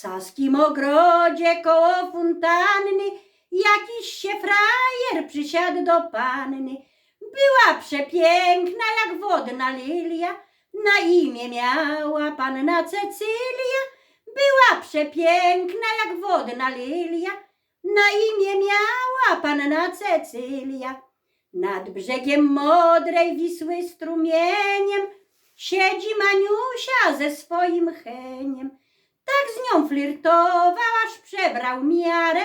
saskim ogrodzie koło fontanny jakiś się frajer przysiadł do panny. Była przepiękna jak wodna lilia, na imię miała panna Cecylia. Była przepiękna jak wodna lilia, na imię miała panna Cecylia. Nad brzegiem modrej Wisły strumieniem siedzi Maniusia ze swoim heniem. Z nią flirtował, aż przebrał miarę,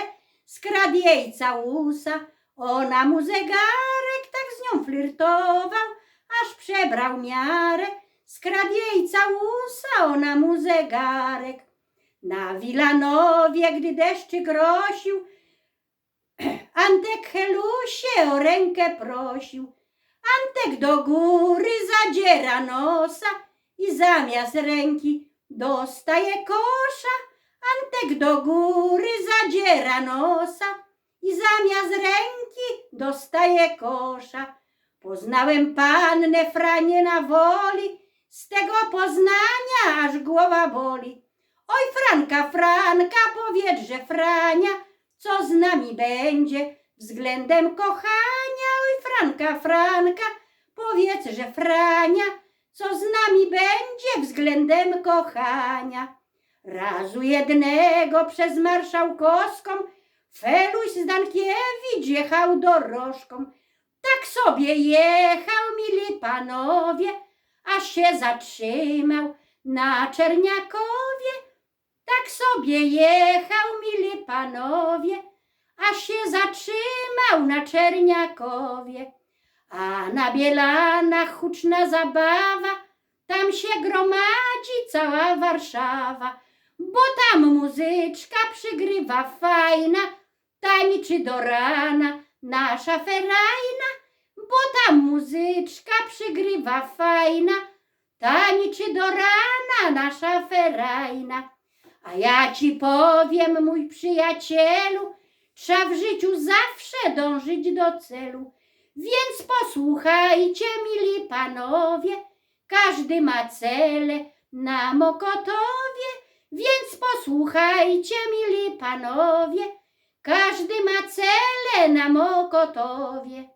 skradł jej całusa, ona mu zegarek. Tak z nią flirtował, aż przebrał miarę, skradł jej całusa, ona mu zegarek. Na Wilanowie, gdy deszczy grosił, Antek Helusie o rękę prosił. Antek do góry zadziera nosa i zamiast ręki dostaje kosza. Antek do góry zadziera nosa i zamiast ręki dostaje kosza. Poznałem pannę Franię na woli, z tego poznania aż głowa boli. Oj Franka, Franka, powiedz, że Frania, co z nami będzie względem kochania? Oj Franka, Franka, powiedz, że Frania, co z nami będzie względem kochania? Razu jednego przez marszałkowską Feluś Zdankiewicz jechał dorożką. Tak sobie jechał, mili panowie, aż się zatrzymał na Czerniakowie. Tak sobie jechał, mili panowie, aż się zatrzymał na Czerniakowie. A na Bielanach huczna zabawa, tam się gromadzi cała Warszawa, bo tam muzyczka przygrywa fajna, tańczy do rana nasza ferajna, bo tam muzyczka przygrywa fajna, tańczy do rana nasza ferajna. A ja ci powiem, mój przyjacielu, trzeba w życiu zawsze dążyć do celu. Więc posłuchajcie, mili panowie, każdy ma cele na Mokotowie. Więc posłuchajcie, mili panowie, każdy ma cele na Mokotowie.